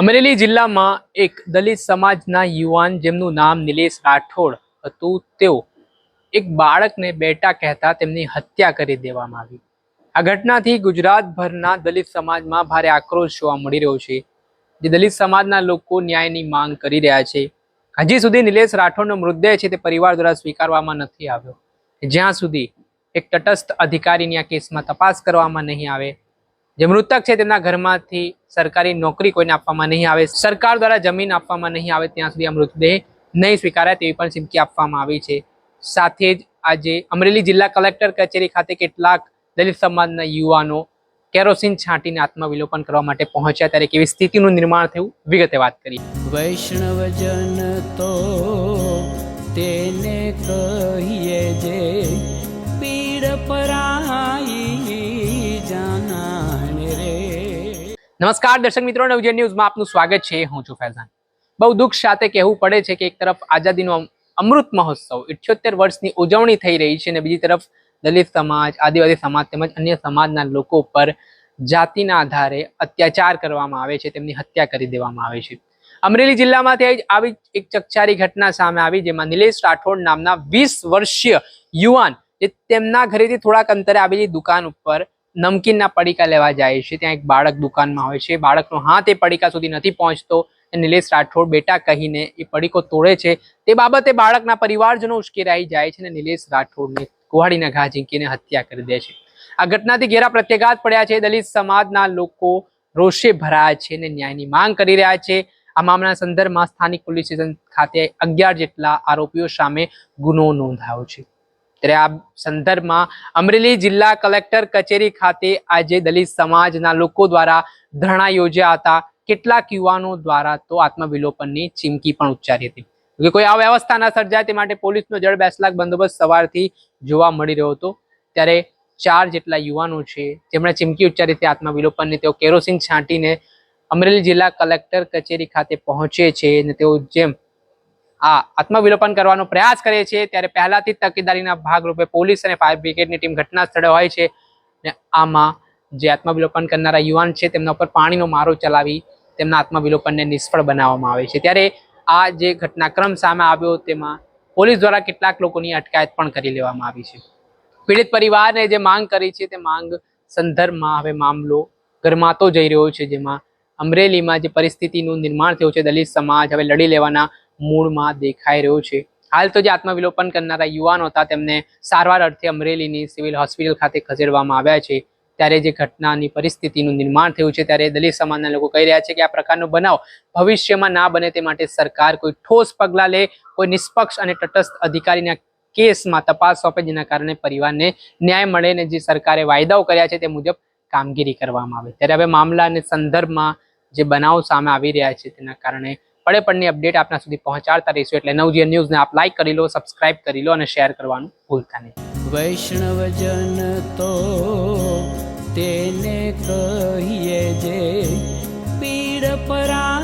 અમરેલી જિલ્લામાં એક દલિત સમાજના યુવાન જેમનું નામ નિલેશ રાઠોડ હતું, તેઓ એક બાળકને બેટા કહેતા તેમની હત્યા કરી દેવામાં આવી. આ ઘટનાથી ગુજરાતભરના દલિત સમાજમાં ભારે આક્રોશ જોવા મળી રહ્યો છે. જે દલિત સમાજના લોકો ન્યાયની માંગ કરી રહ્યા છે. હજી સુધી નિલેશ રાઠોડનો મૃતદેહ છે તે પરિવાર દ્વારા સ્વીકારવામાં નથી આવ્યો. જ્યાં સુધી એક તટસ્થ અધિકારીની આ કેસમાં તપાસ કરવામાં નહીં આવે જે મૃતક છે તેમના ઘરમાંથી સરકારી નોકરી કોઈને આપવામાં નહીં આવે, સરકાર દ્વારા જમીન આપવામાં નહીં આવે, ત્યાં સુધી આ મૃતદેહ નહીં સ્વીકારાય તેવી પણ ચીમકી આપવામાં આવી છે. સાથે જ આજે અમરેલી જિલ્લા કલેક્ટર કચેરી ખાતે કેટલાક દલિત સમાજના યુવાનો કેરોસીન છાંટીને આત્મવિલોપન કરવા માટે પહોંચ્યા ત્યારે કેવી સ્થિતિનું નિર્માણ થયું, વિગતે વાત કરી વૈષ્ણવજન તો તેને કહીએ જે પીડ પરાઈ નમસ્કાર, દર્શક મિત્રો નવજન ન્યૂઝમાં આપનું સ્વાગત છે. હું છું ફૈઝાન. બહુ દુઃખ સાથે કહેવું પડે છે કે એક તરફ આઝાદીનો અમૃત મહોત્સવ ઇઠ્યોતેર વર્ષની ઉજવણી થઈ રહી છે અને બીજી તરફ દલિત સમાજ, આદિવાસી સમાજ તેમજ અન્ય સમાજના લોકો પર જાતિના આધારે અત્યાચાર કરવામાં આવે છે, તેમની હત્યા કરી દેવામાં આવે છે. અમરેલી જિલ્લામાંથી આવી એક ચકચારી ઘટના સામે આવી જેમાં નિલેશ રાઠોડ નામના વીસ વર્ષીય યુવાન જે તેમના ઘરેથી થોડાક અંતરે આવેલી દુકાન ઉપર નમકીનના પડીકા લેવા જાય છે. ત્યાં એક બાળક દુકાનમાં હોય છે. બાળકનો હાથ એ પડીકા સુધી નથી પહોંચતો. નિલેશ રાઠોડ બેટા કહીને એ પડીકો તોડે છે. તે બાબતે બાળકના પરિવારજનો ઉશ્કેરાઈ જાય છે અને નિલેશ રાઠોડને કુહાડીના ઘા ઝીંકીને હત્યા કરી દે છે. આ ઘટનાથી ઘેરા પ્રત્યાઘાત પડ્યા છે. દલિત સમાજના લોકો રોષે ભરાયા છે અને ન્યાયની માંગ કરી રહ્યા છે. આ મામલાના સંદર્ભમાં સ્થાનિક પોલીસ સ્ટેશન ખાતે અગિયાર જેટલા આરોપીઓ સામે ગુનો નોંધાયો છે. ત્યારે આ સંદર્ભમાં અમરેલી જિલ્લા કલેક્ટર કચેરી ખાતે આજે દલિત સમાજના લોકો દ્વારા ધરણા યોજ્યા હતા. કેટલાક યુવાનો દ્વારા તો આત્મવિલોપનની ચીમકી પણ ઉચ્ચારી હતી. કે કોઈ આ વ્યવસ્થા ના સર્જાય તે માટે પોલીસનો જળ બેસલાક બંદોબસ્ત સવારથી જોવા મળી રહ્યો હતો. ત્યારે ચાર જેટલા યુવાનો છે જેમણે ચીમકી ઉચ્ચારી હતી આત્મવિલોપનની. તેઓ કેરોસીન છાંટીને અમરેલી જિલ્લા કલેક્ટર કચેરી ખાતે પહોંચે છે અને તેઓ જેમ આ આત્મવિલોપન કરવાનો પ્રયાસ કરે છે ત્યારે પહેલાથી જ તકેદારીના ભાગરૂપે પોલીસ અને ફાયર બ્રિગેડની ટીમ ઘટના સ્થળે હોય છે અને આમાં જે આત્મવિલોપન કરનારા યુવાન છે તેમના ઉપર પાણીનો મારો ચલાવી તેમના આત્મવિલોપનને નિષ્ફળ બનાવવામાં આવે છે. ત્યારે આ જે ઘટનાક્રમ સામે આવ્યો તેમાં પોલીસ દ્વારા કેટલાક લોકોની અટકાયત પણ કરી લેવામાં આવી છે. પીડિત પરિવારને જે માંગ કરી છે તે માંગ સંદર્ભમાં હવે મામલો ગરમાતો જઈ રહ્યો છે, જેમાં અમરેલીમાં જે પરિસ્થિતિનું નિર્માણ થયું છે, દલિત સમાજ હવે લડી લેવાના મૂળમાં દેખાઈ રહ્યો છે. હાલ તો જે આત્મવિલોપન કરનારા યુવાનો હતા, તેમને સારવાર અર્થે અમરેલીની સિવિલ હોસ્પિટલ ખાતે ખસેડવામાં આવ્યા છે. ત્યારે જે ઘટનાની પરિસ્થિતિનું નિર્માણ થયું છે, ત્યારે દલિત સમાજના લોકો કહી રહ્યા છે કે આ પ્રકારનો બનાવ ભવિષ્યમાં ના બને તે માટે સરકાર કોઈ ઠોસ પગલાં લે, કોઈ નિષ્પક્ષ અને તટસ્થ અધિકારીના કેસમાં તપાસ સોંપે, જેના કારણે પરિવારને ન્યાય મળે ને જે સરકારે વાયદાઓ કર્યા છે તે મુજબ કામગીરી કરવામાં આવે. ત્યારે હવે મામલાને સંદર્ભમાં જે બનાવ સામે આવી રહ્યા છે, તેના કારણે પડે પડની અપડેટ આપના સુધી પહોંચાડતા રહીશું. એટલે નવજીવન ન્યૂઝને આપ લાઈક કરી લો સબસ્ક્રાઇબ કરી લો અને શેર કરવાનું ભૂલતા નહીં. વૈષ્ણવજન તો તેને કહીએ જે પીડ પરાઈ